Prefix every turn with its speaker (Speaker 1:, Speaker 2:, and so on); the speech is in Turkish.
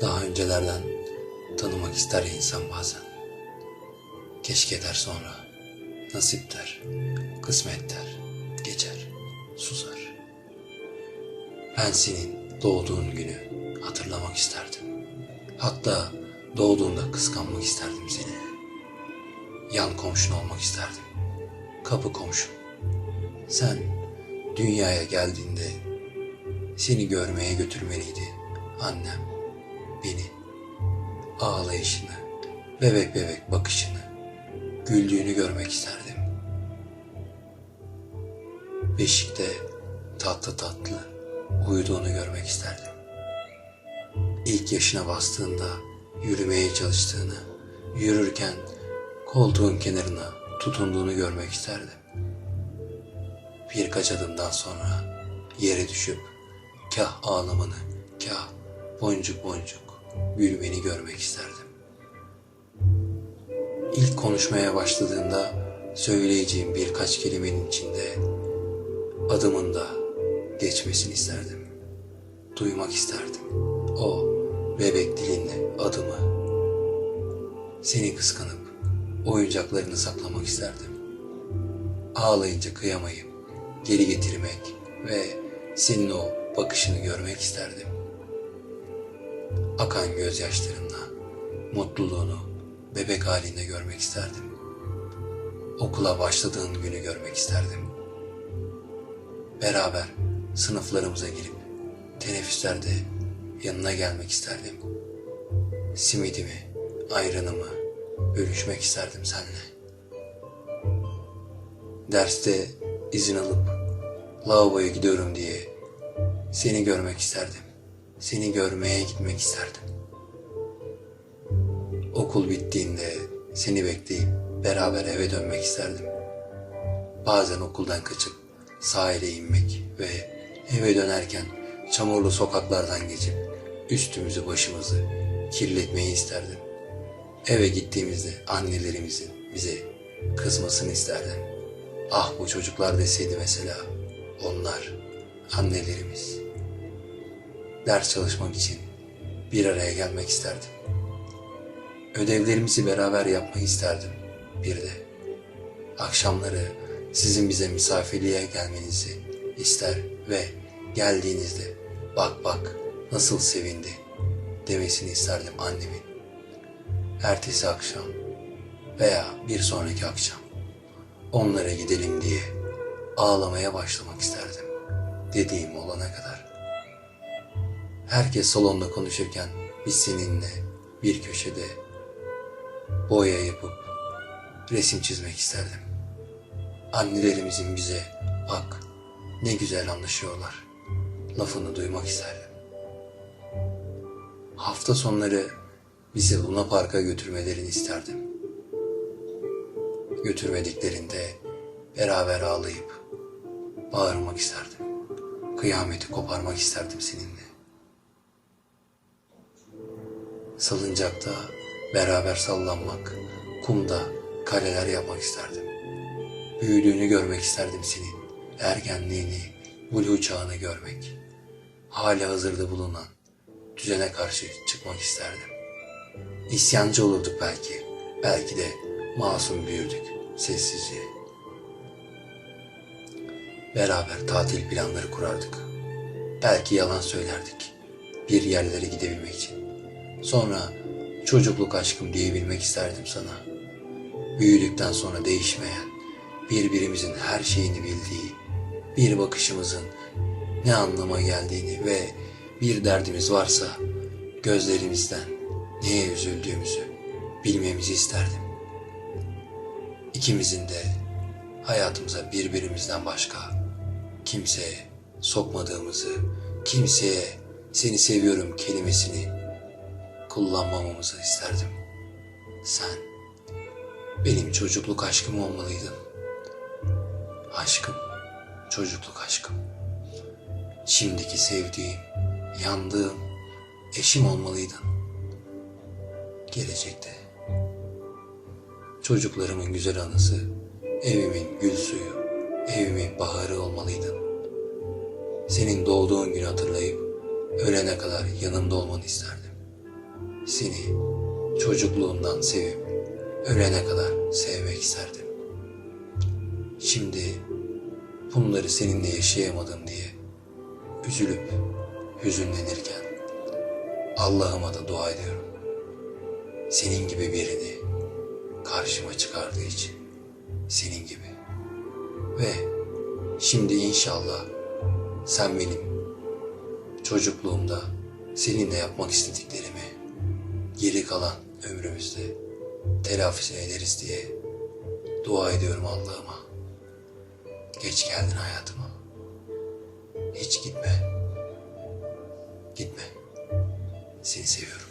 Speaker 1: Daha öncelerden tanımak ister ya insan bazen. Keşke der sonra, nasip der, kısmet der, geçer, susar. Ben senin doğduğun günü hatırlamak isterdim. Hatta doğduğunda kıskanmak isterdim seni. Yan komşun olmak isterdim. Kapı komşun. Sen dünyaya geldiğinde seni görmeye götürmeliydi annem beni. Ağlayışını, bebek bebek bakışını, güldüğünü görmek isterdim. Beşikte tatlı tatlı uyuduğunu görmek isterdim. İlk yaşına bastığında yürümeye çalıştığını, yürürken koltuğun kenarına tutunduğunu görmek isterdim. Birkaç adımdan sonra yere düşüp kah ağlamanı, kah boncuk boncuk gülmeni görmek isterdim. İlk konuşmaya başladığında söyleyeceğim birkaç kelimenin içinde adımın da geçmesini isterdim. Duymak isterdim. O bebek dilinle adımı. Seni kıskanıp oyuncaklarını saklamak isterdim. Ağlayınca kıyamayıp geri getirmek ve senin o bakışını görmek isterdim. Akan gözyaşlarınla mutluluğunu bebek halinde görmek isterdim. Okula başladığın günü görmek isterdim. Beraber sınıflarımıza girip teneffüslerde yanına gelmek isterdim. Simidimi, ayranımı bölüşmek isterdim seninle. Derste izin alıp lavaboya gidiyorum diye seni görmek isterdim. Seni görmeye gitmek isterdim. Okul bittiğinde seni bekleyip beraber eve dönmek isterdim. Bazen okuldan kaçıp sahile inmek ve eve dönerken çamurlu sokaklardan geçip üstümüzü başımızı kirletmeyi isterdim. Eve gittiğimizde annelerimizin bize kızmasını isterdim. Ah bu çocuklar deseydi mesela onlar annelerimiz. Ders çalışmak için bir araya gelmek isterdim. Ödevlerimizi beraber yapmayı isterdim bir de. Akşamları sizin bize misafirliğe gelmenizi ister ve geldiğinizde bak bak nasıl sevindi demesini isterdim annemin. Ertesi akşam veya bir sonraki akşam onlara gidelim diye ağlamaya başlamak isterdim dediğim olana kadar. Herkes salonda konuşurken biz seninle bir köşede boya yapıp resim çizmek isterdim. Annelerimizin bize bak ne güzel anlaşıyorlar lafını duymak isterdim. Hafta sonları bizi Luna Park'a götürmelerini isterdim. Götürmediklerinde beraber ağlayıp bağırmak isterdim. Kıyameti koparmak isterdim seninle. Salıncakta beraber sallanmak, kumda kaleler yapmak isterdim. Büyüdüğünü görmek isterdim senin. Ergenliğini, blue çağını görmek. Hala hazırda bulunan düzene karşı çıkmak isterdim. İsyancı olurduk belki. Belki de masum büyürdük sessizce. Beraber tatil planları kurardık. Belki yalan söylerdik. Bir yerlere gidebilmek için. Sonra çocukluk aşkım diyebilmek isterdim sana. Büyüdükten sonra değişmeyen, birbirimizin her şeyini bildiği, bir bakışımızın ne anlama geldiğini ve bir derdimiz varsa gözlerimizden neye üzüldüğümüzü bilmemizi isterdim. İkimizin de hayatımıza birbirimizden başka kimseye sokmadığımızı, kimseye seni seviyorum kelimesini kullanmamamızı isterdim. Sen benim çocukluk aşkım olmalıydın. Aşkım, çocukluk aşkım. Şimdiki sevdiğim, yandığım eşim olmalıydın. Gelecekte. Çocuklarımın güzel anısı, evimin gül suyu, evimin baharı olmalıydın. Senin doğduğun günü hatırlayıp ölene kadar yanımda olmanı isterdim. Seni çocukluğundan sevip ölene kadar sevmek isterdim. Şimdi bunları seninle yaşayamadım diye üzülüp hüzünlenirken Allah'ıma da dua ediyorum. Senin gibi birini karşıma çıkardığı için senin gibi. Ve şimdi inşallah sen benim çocukluğumda seninle yapmak istediklerimi geri kalan ömrümüzde telafisini ederiz diye dua ediyorum Allah'ıma. Geç geldin hayatıma. Hiç gitme. Gitme. Seni seviyorum.